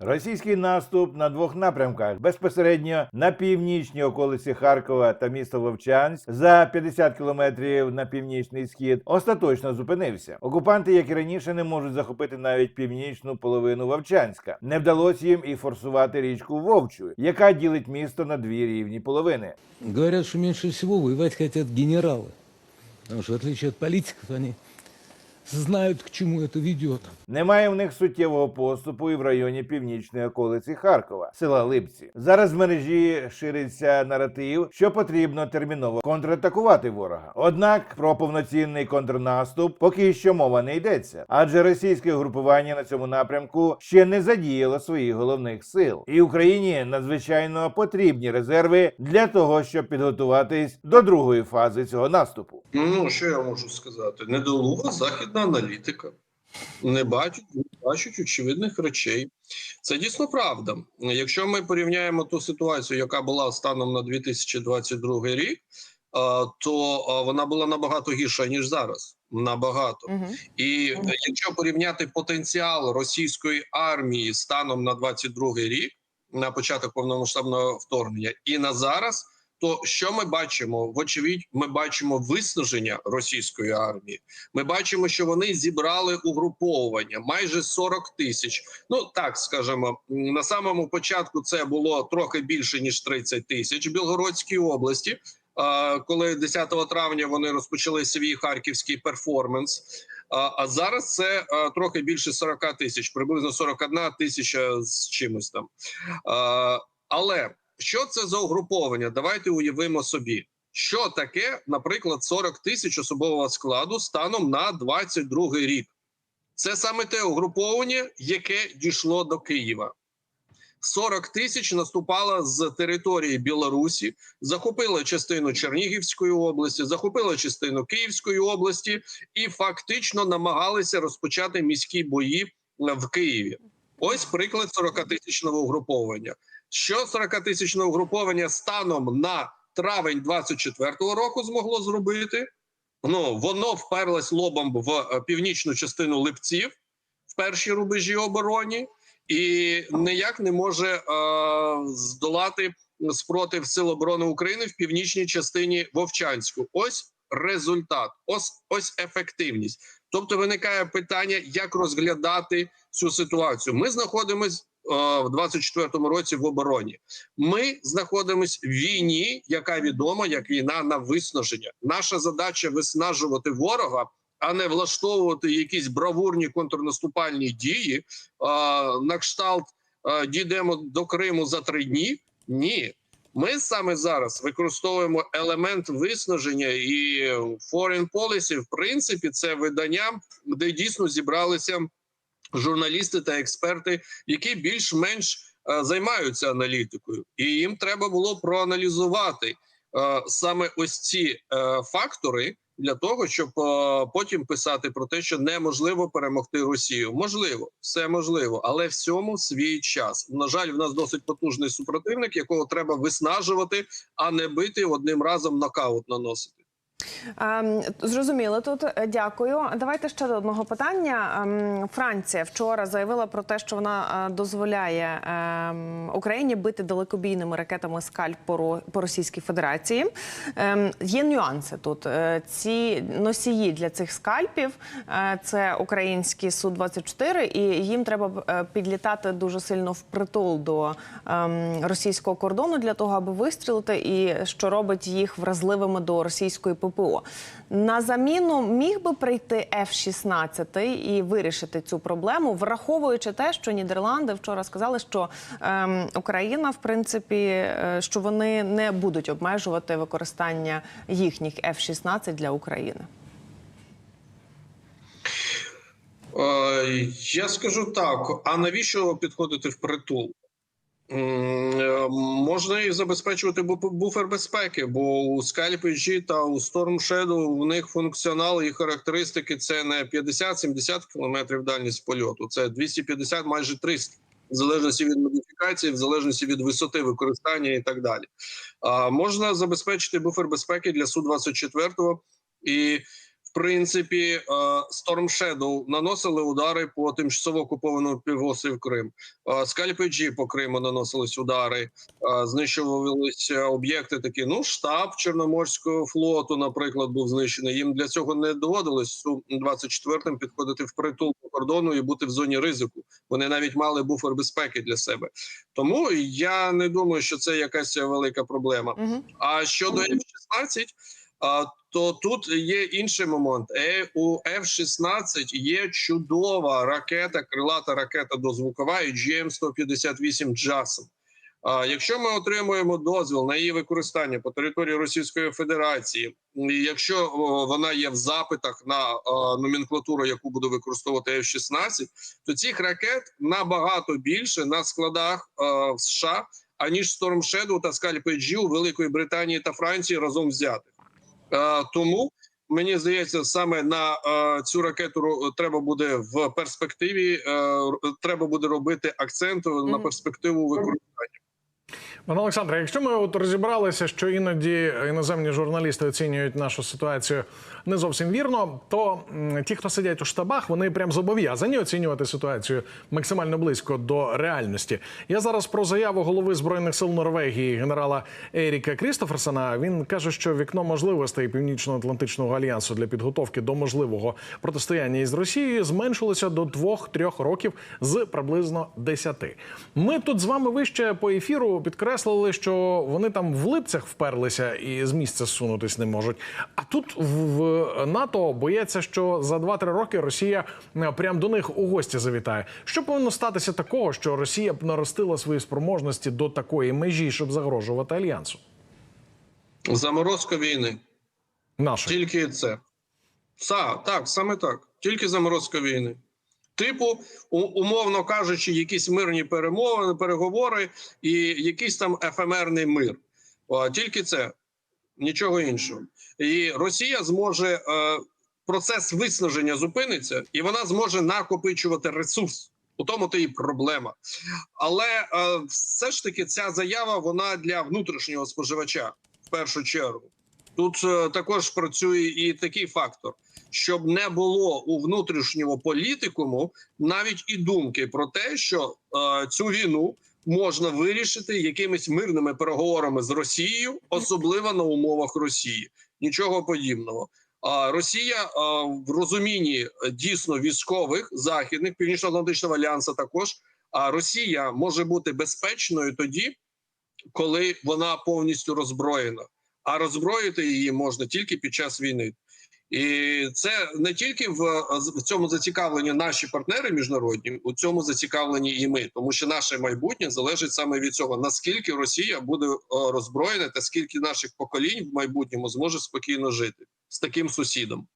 Російський наступ на двох напрямках безпосередньо на північній околиці Харкова та міста Вовчанськ за 50 кілометрів на північний схід остаточно зупинився. Окупанти, як і раніше, не можуть захопити навіть північну половину Вовчанська. Не вдалося їм і форсувати річку Вовчу, яка ділить місто на дві рівні половини. Говорят, что меньше всего воевать хотят генералы. Потому что, в отличие от политиков, они знают, к чему это ведет. Немає в них суттєвого поступу і в районі північної околиці Харкова, села Липці. Зараз в мережі шириться наратив, що потрібно терміново контратакувати ворога. Однак про повноцінний контрнаступ поки що мова не йдеться, адже російське групування на цьому напрямку ще не задіяло своїх головних сил, і Україні надзвичайно потрібні резерви для того, щоб підготуватись до другої фази цього наступу. Ну, що я можу сказати? Недолуга західна аналітика. Не бачать, не бачать очевидних речей. Це дійсно правда. Якщо ми порівняємо ту ситуацію, яка була станом на 2022 рік, то вона була набагато гірша ніж зараз. Набагато. Угу. І е, якщо порівняти потенціал російської армії станом на 22 рік, на початок повномасштабного вторгнення, і на зараз, то що ми бачимо? Вочевидь, ми бачимо виснаження російської армії. Ми бачимо, що вони зібрали угруповування майже 40 тисяч. Ну так скажемо, на самому початку це було трохи більше ніж 30 тисяч в Білгородській області. Коли 10 травня вони розпочали свій харківський перформанс. А, зараз це трохи більше 40 тисяч, приблизно 41 тисяча з чимось там. Але що це за угруповання? Давайте уявимо собі, що таке, наприклад, 40 тисяч особового складу станом на 22 рік. Це саме те угруповання, яке дійшло до Києва. 40 тисяч наступало з території Білорусі, захопила частину Чернігівської області, захопила частину Київської області і фактично намагалися розпочати міські бої в Києві. Ось приклад 40-тисячного угруповання. Що 40-тисячне угруповання станом на травень 24-го року змогло зробити? Ну воно вперлось лобом в е, північну частину липців в першій рубежі обороні, і ніяк не може е, здолати спротив Сил оборони України в північній частині Вовчанську. Ось результат, ось ось ефективність. Тобто виникає питання, як розглядати цю ситуацію. Ми знаходимось е, в 24-му році в обороні. Ми знаходимось в війні, яка відома як війна на виснаження. Наша задача виснажувати ворога, а не влаштовувати якісь бравурні контрнаступальні дії. е, на кшталт е, дійдемо до Криму за три дні. Ні. Ми саме зараз використовуємо елемент виснаження і Foreign Policy, в принципі, це видання, де дійсно зібралися журналісти та експерти, які більш-менш е, займаються аналітикою, і їм треба було проаналізувати е, саме ось ці е, фактори для того, щоб потім писати про те, що неможливо перемогти Росію. Можливо, все можливо, але всьому свій час. На жаль, в нас досить потужний супротивник, якого треба виснажувати, а не бити одним разом нокаут наносити. Ем, зрозуміло тут. Е, Дякую. Давайте ще до одного питання. Ем, Франція вчора заявила про те, що вона е, дозволяє ем, Україні бити далекобійними ракетами скальп по, Російській Федерації. Є нюанси тут. Е, ці носії для цих скальпів це українські су 24 і їм треба підлітати дуже сильно впритул до російського кордону для того, аби вистрілити, і що робить їх вразливими до російської ППО. На заміну міг би прийти F-16 і вирішити цю проблему, враховуючи те, що Нідерланди вчора сказали, що ем, Україна, в принципі, е, що вони не будуть обмежувати використання їхніх F-16 для України. Е, Я скажу так: а навіщо підходити в притул? Е, Можна і забезпечувати бу- буфер безпеки, бо у Scalp та у Storm Shadow у них функціонал і характеристики це не 50-70 км дальність польоту, це 250, майже 300, в залежності від модифікації, в залежності від висоти використання і так далі. А можна забезпечити буфер безпеки для Су 24 і в принципі, е, Storm Shadow наносили удари по тимчасово окупованому півострові Крим. Скальпеджі по Криму наносились удари, е, знищувалися об'єкти такі. Ну, штаб Чорноморського флоту, наприклад, був знищений. Їм для цього не доводилось су 24-м підходити в притул по кордону і бути в зоні ризику. Вони навіть мали буфер безпеки для себе. Тому я не думаю, що це якась велика проблема. Угу. А щодо F-16, а, то тут є інший момент. Е, у F-16 є чудова ракета, крилата ракета дозвукова і GM-158 JASM. А якщо ми отримуємо дозвіл на її використання по території Російської Федерації, якщо вона є в запитах на номенклатуру, яку буде використовувати F-16, то цих ракет набагато більше на складах в США, аніж Storm Shadow та AG у Великої Британії та Франції разом взятих. Е, тому мені здається, саме на е, цю ракету треба буде в перспективі. Е, треба буде робити акцент на перспективу використання. Пане Олександре, якщо ми от розібралися, що іноді іноземні журналісти оцінюють нашу ситуацію не зовсім вірно, то ті, хто сидять у штабах, вони прям зобов'язані оцінювати ситуацію максимально близько до реальності. Я зараз про заяву голови збройних сил Норвегії генерала Еріка Крістоферсона. Він каже, що вікно можливостей Північно-Атлантичного альянсу для підготовки до можливого протистояння із Росією зменшилося до 2-3 років з приблизно 10. Ми тут з вами вище по ефіру підкреслили, що вони там в липцях вперлися і з місця сунутись не можуть. А тут в в НАТО бояться, що за 2-3 роки Росія е, прям до них у гості завітає. Що повинно статися такого, що Росія б наростила свої спроможності до такої межі, щоб загрожувати альянсу? Заморозка війни. Нашої. Тільки це. Са, так, саме так. Тільки заморозка війни. Типу, умовно кажучи, якісь мирні перемовини, переговори і якийсь там ефемерний мир. Тільки це, нічого іншого. І Росія зможе е, процес виснаження зупиниться, і вона зможе накопичувати ресурс. У тому то і проблема. Але е, все ж таки ця заява вона для внутрішнього споживача в першу чергу. Тут е, також працює і такий фактор, щоб не було у внутрішнього політикуму навіть і думки про те, що е, цю війну можна вирішити якимись мирними переговорами з Росією, особливо на умовах Росії. Нічого подібного. А Росія е, в розумінні е, дійсно військових західних північно-атлантичного альянсу також. А Росія може бути безпечною тоді, коли вона повністю роззброєна а роззброїти її можна тільки під час війни. І це не тільки в, в цьому зацікавлені наші партнери міжнародні, у цьому зацікавлені і ми, тому що наше майбутнє залежить саме від цього, наскільки Росія буде е, роззброєна, та скільки наших поколінь в майбутньому зможе спокійно жити з таким сусідом.